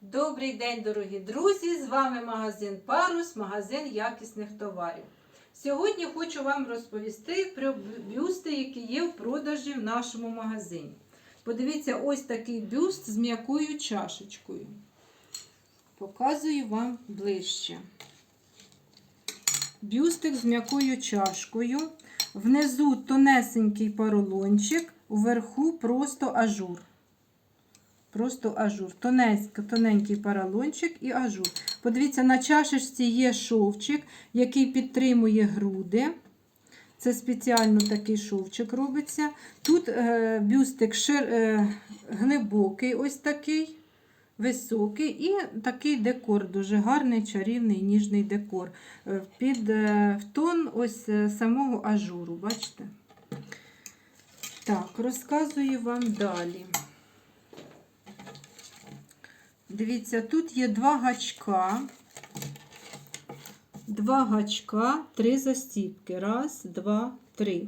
Добрий день, дорогі друзі! З вами магазин Парус, магазин якісних товарів. Сьогодні хочу вам розповісти про бюсти, які є в продажі в нашому магазині. Подивіться, ось такий бюст з м'якою чашечкою. Показую вам ближче. Бюстик з м'якою чашкою. Внизу тонесенький поролончик, вверху просто ажур. Просто ажур. Тоненький, тоненький поролончик і ажур. Подивіться, на чашечці є шовчик, який підтримує груди. Це спеціально такий шовчик робиться. Тут е, бюстик шир, е, глибокий, ось такий, високий, і такий декор, дуже гарний, чарівний, ніжний декор. Е, під е, в тон ось е, самого ажуру. Бачите? Так, розказую вам далі. Дивіться, тут є два гачка. Два гачка, три застіпки. Раз, два, три.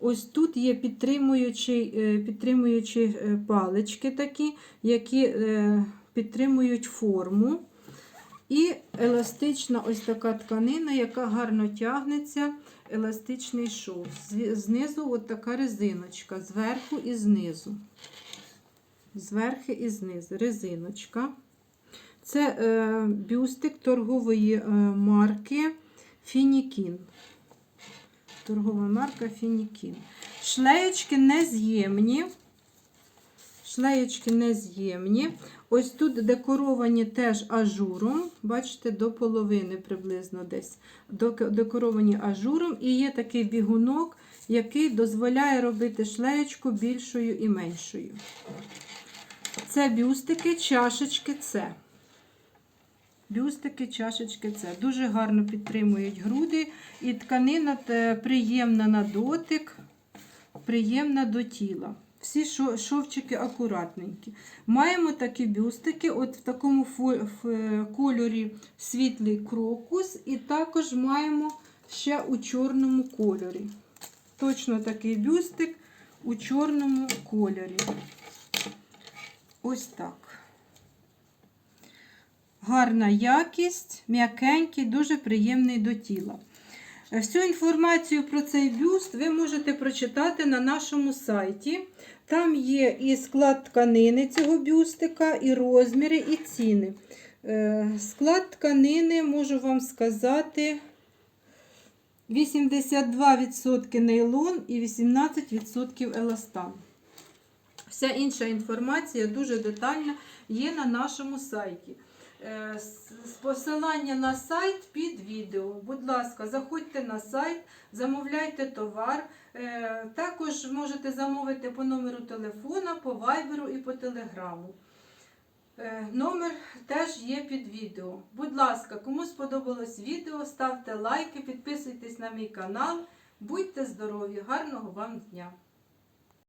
Ось тут є підтримуючі, е, підтримуючі е, палички такі, які е, підтримують форму. І еластична ось така тканина, яка гарно тягнеться, еластичний шов. Знизу от така резиночка, зверху і знизу. Зверху і знизу резиночка. Це е, бюстик торгової е, марки Фінікін. Торгова марка Фінікін. Шлеєчки нез'ємні. Шлеєчки нез'ємні. Ось тут декоровані теж ажуром. Бачите, до половини приблизно десь. Декоровані ажуром. І є такий бігунок, який дозволяє робити шлеєчку більшою і меншою. Це бюстики, чашечки С. Бюстики, чашечки С. Дуже гарно підтримують груди. І тканина приємна на дотик, приємна до тіла. Всі шовчики акуратненькі. Маємо такі бюстики, от в такому кольорі світлий крокус, і також маємо ще у чорному кольорі. Точно такий бюстик у чорному кольорі. Ось так. Гарна якість, м'якенький, дуже приємний до тіла. Всю інформацію про цей бюст ви можете прочитати на нашому сайті. Там є і склад тканини цього бюстика, і розміри, і ціни. Е, Склад тканини, можу вам сказати, 82% нейлон і 18% еластан. Вся інша інформація дуже детальна є на нашому сайті. Е, Посилання на сайт під відео. Будь ласка, заходьте на сайт, замовляйте товар. Е, Також можете замовити по номеру телефона, по вайберу і по телеграму. Е, Номер теж є під відео. Будь ласка, кому сподобалось відео, ставте лайки, підписуйтесь на мій канал. Будьте здорові! Гарного вам дня!